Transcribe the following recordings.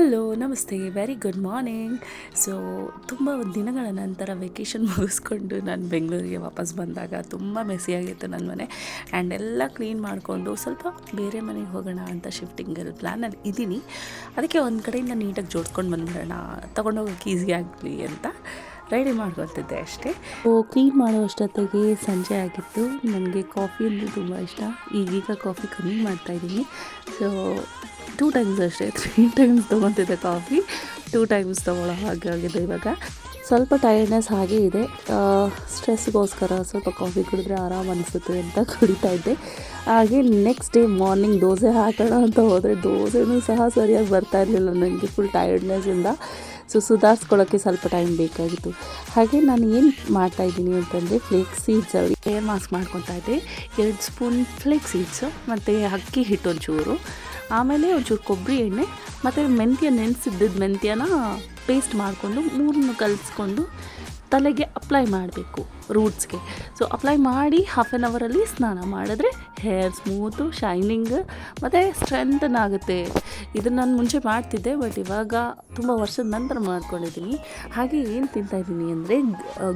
Hello, ನಮಸ್ತೆ. Very good morning so ತುಂಬ ದಿನಗಳ ನಂತರ ವೆಕೇಷನ್ ಮುಗಿಸ್ಕೊಂಡು ನಾನು ಬೆಂಗಳೂರಿಗೆ ವಾಪಸ್ ಬಂದಾಗ ತುಂಬ ಮೆಸಿಯಾಗಿತ್ತು ನನ್ನ ಮನೆ. ಆ್ಯಂಡ್ ಎಲ್ಲ ಕ್ಲೀನ್ ಮಾಡಿಕೊಂಡು ಸ್ವಲ್ಪ ಬೇರೆ ಮನೆಗೆ ಹೋಗೋಣ ಅಂತ ಶಿಫ್ಟಿಂಗಲ್ಲಿ ಪ್ಲ್ಯಾನಲ್ಲಿ ಇದ್ದೀನಿ. ಅದಕ್ಕೆ ಒಂದು ಕಡೆಯಿಂದ ನೀಟಾಗಿ ಜೋಡ್ಸ್ಕೊಂಡು ಬಂದ್ಬಿಡೋಣ. ತೊಗೊಂಡೋಗೋಕೆ ಈಸಿ ಆಗಲಿ ಅಂತ ರೆಡಿ ಮಾಡ್ಕೊತಿದ್ದೆ ಅಷ್ಟೇ. ಓ ಕ್ಲೀನ್ ಮಾಡೋ ಅಷ್ಟೊತ್ತಿಗೆ ಸಂಜೆ ಆಗಿತ್ತು. ನನಗೆ ಕಾಫಿ ಅಂದರೆ ತುಂಬ ಇಷ್ಟ. ಈಗೀಗ ಕಾಫಿ ಕಮ್ಮಿ ಮಾಡ್ತಾಯಿದ್ದೀನಿ ಸೊ ಟೂ ಟೈಮ್ಸ್ ಅಷ್ಟೇ. ತ್ರೀ ಟೈಮ್ಸ್ ತೊಗೊತಿದ್ದೆ ಕಾಫಿ ಟೂ ಟೈಮ್ಸ್ ತೊಗೊಳ್ಳೋ ಹಾಗೆ ಆಗಿದೆ ಇವಾಗ. ಸ್ವಲ್ಪ ಟೈರ್ಡ್ನೆಸ್ ಹಾಗೆ ಇದೆ. ಸ್ಟ್ರೆಸ್ಗೋಸ್ಕರ ಸ್ವಲ್ಪ ಕಾಫಿ ಕುಡಿದ್ರೆ ಆರಾಮ್ ಅನಿಸುತ್ತೆ ಅಂತ ಕುಡಿತಾ ಇದ್ದೆ. ಹಾಗೆ ನೆಕ್ಸ್ಟ್ ಡೇ ಮಾರ್ನಿಂಗ್ ದೋಸೆ ಹಾಕೋಣ ಅಂತ ಹೋದರೆ ದೋಸೆನೂ ಸಹ ಸರಿಯಾಗಿ ಬರ್ತಾ ಇರಲಿಲ್ಲ ನನಗೆ ಫುಲ್ ಟೈರ್ಡ್ನೆಸ್ಸಿಂದ ಸೊ ಸುಧಾರಿಸ್ಕೊಳ್ಳೋಕ್ಕೆ ಸ್ವಲ್ಪ ಟೈಮ್ ಬೇಕಾಗಿತ್ತು. ಹಾಗೆ ನಾನು ಏನು ಮಾಡ್ತಾಯಿದ್ದೀನಿ ಅಂತಂದರೆ ಫ್ಲೇಕ್ ಸೀಡ್ಸಲ್ಲಿ ಏರ್ ಮಾಸ್ಕ್ ಮಾಡ್ಕೊತಾ ಇದ್ದೆ. ಎರಡು ಸ್ಪೂನ್ ಫ್ಲೇಕ್ ಸೀಡ್ಸು ಮತ್ತು ಅಕ್ಕಿ ಹಿಟ್ಟು ಒಂಚೂರು. ಆಮೇಲೆ ಒಂಚೂರು ಕೊಬ್ಬರಿ ಎಣ್ಣೆ, ಮತ್ತು ಮೆಂತ್ಯ ನೆನೆಸಿದ್ದಿದ್ದು ಮೆಂತ್ಯನ ಪೇಸ್ಟ್ ಮಾಡಿಕೊಂಡು ಮೂರನ್ನು ಕಲಿಸ್ಕೊಂಡು ತಲೆಗೆ ಅಪ್ಲೈ ಮಾಡಬೇಕು ರೂಟ್ಸ್ಗೆ ಸೊ ಅಪ್ಲೈ ಮಾಡಿ ಹಾಫ್ ಆನ್ ಅವರಲ್ಲಿ ಸ್ನಾನ ಮಾಡಿದ್ರೆ ಹೇರ್ ಸ್ಮೂತು ಶೈನಿಂಗ್ ಮತ್ತು ಸ್ಟ್ರೆಂತನ್ ಆಗುತ್ತೆ. ಇದನ್ನು ನಾನು ಮುಂಚೆ ಮಾಡ್ತಿದ್ದೆ ಬಟ್ ಇವಾಗ ತುಂಬ ವರ್ಷದ ನಂತರ ಮಾಡ್ಕೊಂಡಿದ್ದೀನಿ ಹಾಗೆ ಏನು ತಿಂತಾಯಿದ್ದೀನಿ ಅಂದರೆ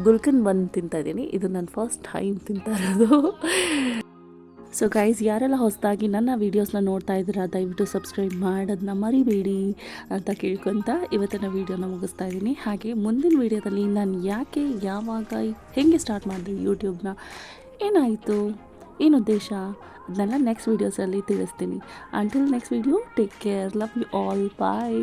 ಗುಲ್ಕನ್ ಬಂದು ತಿಂತಾಯಿದ್ದೀನಿ ಇದು ನಾನು ಫಸ್ಟ್ ಟೈಮ್ ತಿಂತಾ ಇರೋದು. ಸೊ ಗೈಸ್ ಯಾರೆಲ್ಲ ಹೊಸದಾಗಿ ನನ್ನ ವೀಡಿಯೋಸ್ನ ನೋಡ್ತಾ ಇದ್ದೀರಾ, ದಯವಿಟ್ಟು ಸಬ್ಸ್ಕ್ರೈಬ್ ಮಾಡೋದನ್ನ ಮರಿಬೇಡಿ ಅಂತ ಕೇಳ್ಕೊತ ಇವತ್ತಿನ ವೀಡಿಯೋನ ಮುಗಿಸ್ತಾ ಇದ್ದೀನಿ. ಹಾಗೆ ಮುಂದಿನ ವೀಡಿಯೋದಲ್ಲಿ ನಾನು ಯಾಕೆ, ಯಾವಾಗ, ಹೇಗೆ ಸ್ಟಾರ್ಟ್ ಮಾಡಿದೆ ಯೂಟ್ಯೂಬ್ನ ಏನಾಯಿತು, ಏನು ಉದ್ದೇಶ, ಅದನ್ನೆಲ್ಲ ನೆಕ್ಸ್ಟ್ ವೀಡಿಯೋಸಲ್ಲಿ ತಿಳಿಸ್ತೀನಿ. Until next video take care love you all bye